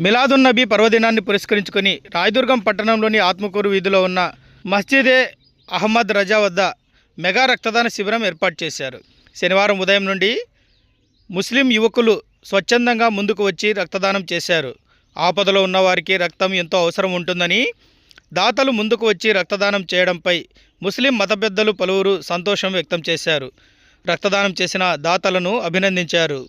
మిలాదున్ నబీ పర్వదినాన్ని పురస్కరించుకొని రాయదుర్గం పట్టణంలోని ఆత్మకూరు వీధిలో ఉన్న మస్జిదే అహ్మద్ రజా వద్ద మెగా రక్తదాన శిబిరం ఏర్పాటు చేశారు. శనివారం ఉదయం నుండి ముస్లిం యువకులు స్వచ్ఛందంగా ముందుకు వచ్చి రక్తదానం చేశారు. ఆపదలో ఉన్నవారికి రక్తం ఎంతో అవసరం ఉంటుందని దాతలు ముందుకు వచ్చి రక్తదానం చేయడంపై ముస్లిం మత పెద్దలు పలువురు సంతోషం వ్యక్తం చేశారు. రక్తదానం చేసిన దాతలను అభినందించారు.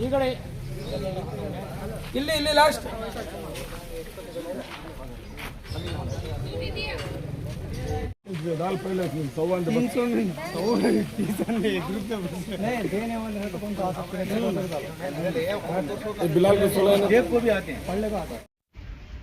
ಈ ಕಡೆ ಇಲ್ಲಿ ಇಲ್ಲಿ ಲಾಸ್ಟ್ दाल पहले सौवन तीन सौ में बिलाल को सोलह को भी आते हैं पढ़ने को आते हैं